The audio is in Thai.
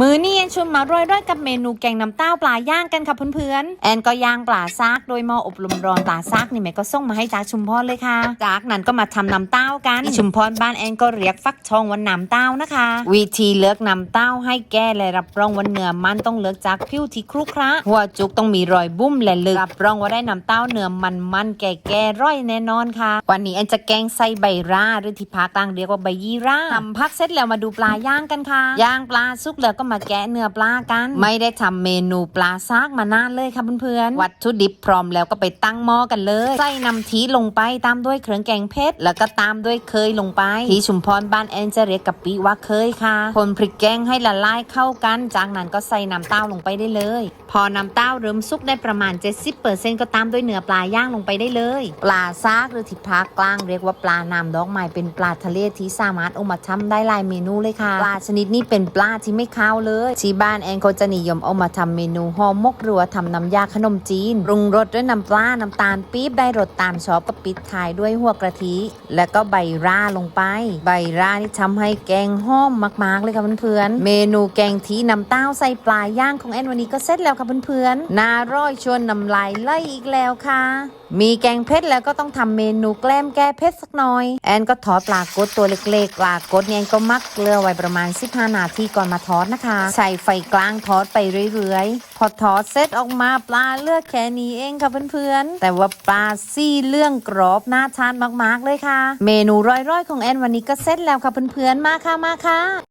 มือนี่แอนชวนมาร่อยๆกับเมนูแกงน้ำเต้าปลาย่างกันค่ะเพื่อนๆแอนก็ย่างปลาซากโดยหม้ออบลมร้อนปลาซากนี่แม่ก็ส่งมาให้จากชุมพรเลยค่ะ จากนั้นก็มาทำน้ำเต้ากันที่ชุมพรบ้านแอนก็เรียกฟักทองวันน้ำเต้านะคะ วิธีเลือกน้ำเต้าให้แก้และรับรองวันเนื้อมันต้องเลือกจากผิวที่ครุขระหัวจุกต้องมีรอยบุ้มและลึกรับรองว่าได้น้ำเต้าเนื้อมันมันแก่แก่ร่อยแน่นอนค่ะ วันนี้แอนจะแกงใส่ใบราหรือที่ภาคกลางเรียกว่าใบยี่ราทำพักเสร็จแล้วมาดูปลาย่างกันค่ะย่างปลาสุกแล้วก็มาแกะเนื้อปลากัน ไม่ได้ทำเมนูปลาซากมานานเลยค่ะเพื่อนๆวัตถุดิบพร้อมแล้วก็ไปตั้งหม้อกันเลยใส่น้ำทีลงไปตามด้วยเครื่องแกงเผ็ดแล้วก็ตามด้วยเคยลงไป ที่ชุมพรบ้านแอนจะเรียกกะปิว่าเคยค่ะ คนพริกแกงให้ละลายเข้ากัน จากนั้นก็ใส่น้ำเต้าลงไปได้เลย พอน้ำเต้าเริ่มสุกได้ประมาณ 70%ก็ตามด้วยเนื้อปลาย่างลงไปได้เลย ปลาซากหรือที่ภาคกลางเรียกว่าปลาน้ำดอกไม้เป็นปลาทะเลที่สามารถเอามาทำได้หลายเมนูเลยค่ะ ปลาชนิดนี้เป็นปลาที่ไม่คาวเลยที่บ้านแอนเขาจะนิยมเอามาทำเมนูห่อมกรือว่าทำน้ำยาขนมจีนปรุงรสด้วยน้ำปลาน้ำตาลปี๊บได้รสตามชอบก็ปิดท้ายด้วยหัวกะทิ แล้วก็ใบร่าลงไป ใบร่านี่ทำให้แกงหอมมาก ๆ เลยค่ะเพื่อนๆเมนูแกงทีน้ำเต้าใส่ปลาย่างของแอนวันนี้ก็เสร็จแล้วค่ะเพื่อนๆน่าร่อยชวนน้ำลายไหลอีกแล้วค่ะ มีแกงเผ็ดแล้วก็ต้องทำเมนูแกล้มแก้เผ็ดสักหน่อย แอนก็ทอดปลากดตัวเล็กๆ ปลากดเนี่ยแอนก็มักเกลือไว้ประมาณ 15 นาทีก่อนมาทอดนะคะ ใส่ไฟกลางทอดไปเรื่อยๆ พอทอดเสร็จออกมาปลาเลือกแค่นี้เองค่ะเพื่อนๆ แต่ว่าปลาซี่เรื่องกรอบน่าทานมากๆเลยค่ะ เมนูร้อยๆของแอนวันนี้ก็เสร็จแล้วค่ะเพื่อนๆ มาค่ะมาค่ะ